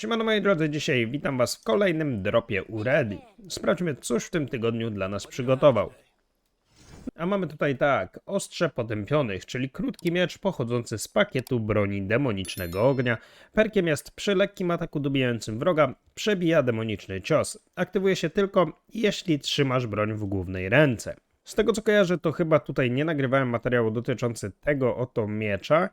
Siemano moi drodzy, dzisiaj witam was w kolejnym dropie Uredy. Sprawdźmy, cóż w tym tygodniu dla nas przygotował. A mamy tutaj tak, ostrze potępionych, czyli krótki miecz pochodzący z pakietu broni demonicznego ognia. Perkiem jest przy lekkim ataku dobijającym wroga, przebija demoniczny cios. Aktywuje się tylko, jeśli trzymasz broń w głównej ręce. Z tego co kojarzę, to chyba tutaj nie nagrywałem materiału dotyczący tego oto miecza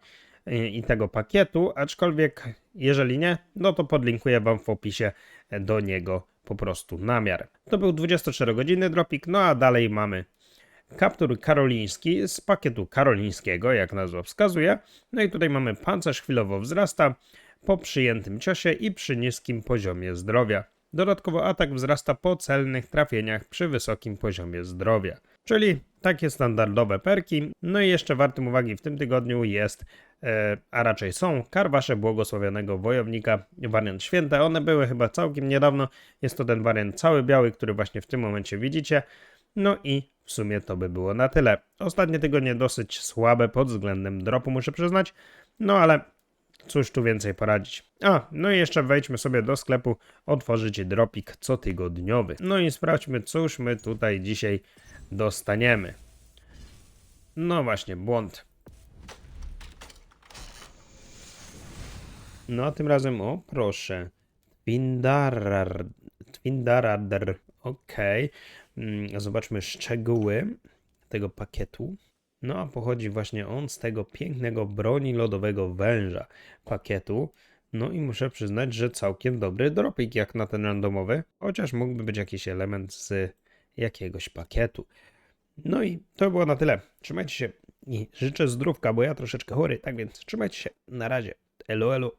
i tego pakietu, aczkolwiek jeżeli nie, no to podlinkuję wam w opisie do niego po prostu namiar. To był 24-godzinny dropik, no a dalej mamy kaptur karoliński z pakietu karolińskiego, jak nazwa wskazuje. No i tutaj mamy pancerz chwilowo wzrasta po przyjętym ciosie i przy niskim poziomie zdrowia. Dodatkowo atak wzrasta po celnych trafieniach przy wysokim poziomie zdrowia. Czyli takie standardowe perki. No i jeszcze wartym uwagi w tym tygodniu jest, e, a raczej są, karwasze błogosławionego wojownika, wariant święte. One były chyba całkiem niedawno. Jest to ten wariant cały biały, który właśnie w tym momencie widzicie. No i w sumie to by było na tyle. Ostatnie tygodnie dosyć słabe pod względem dropu, muszę przyznać. No ale cóż tu więcej poradzić. A, no i jeszcze wejdźmy sobie do sklepu, otworzyć dropik cotygodniowy. No i sprawdźmy, cóż my tutaj dzisiaj dostaniemy. No właśnie, błąd. No a tym razem, o proszę, Twindarar, Twindaradr, okej. Mm, Zobaczmy szczegóły tego pakietu. No a pochodzi właśnie on z tego pięknego broni lodowego węża pakietu. No i muszę przyznać, że całkiem dobry dropik jak na ten randomowy, chociaż mógłby być jakiś element z jakiegoś pakietu. No i to było na tyle. Trzymajcie się i życzę zdrówka, bo ja troszeczkę chory, tak więc trzymajcie się. Na razie. Elo, elo.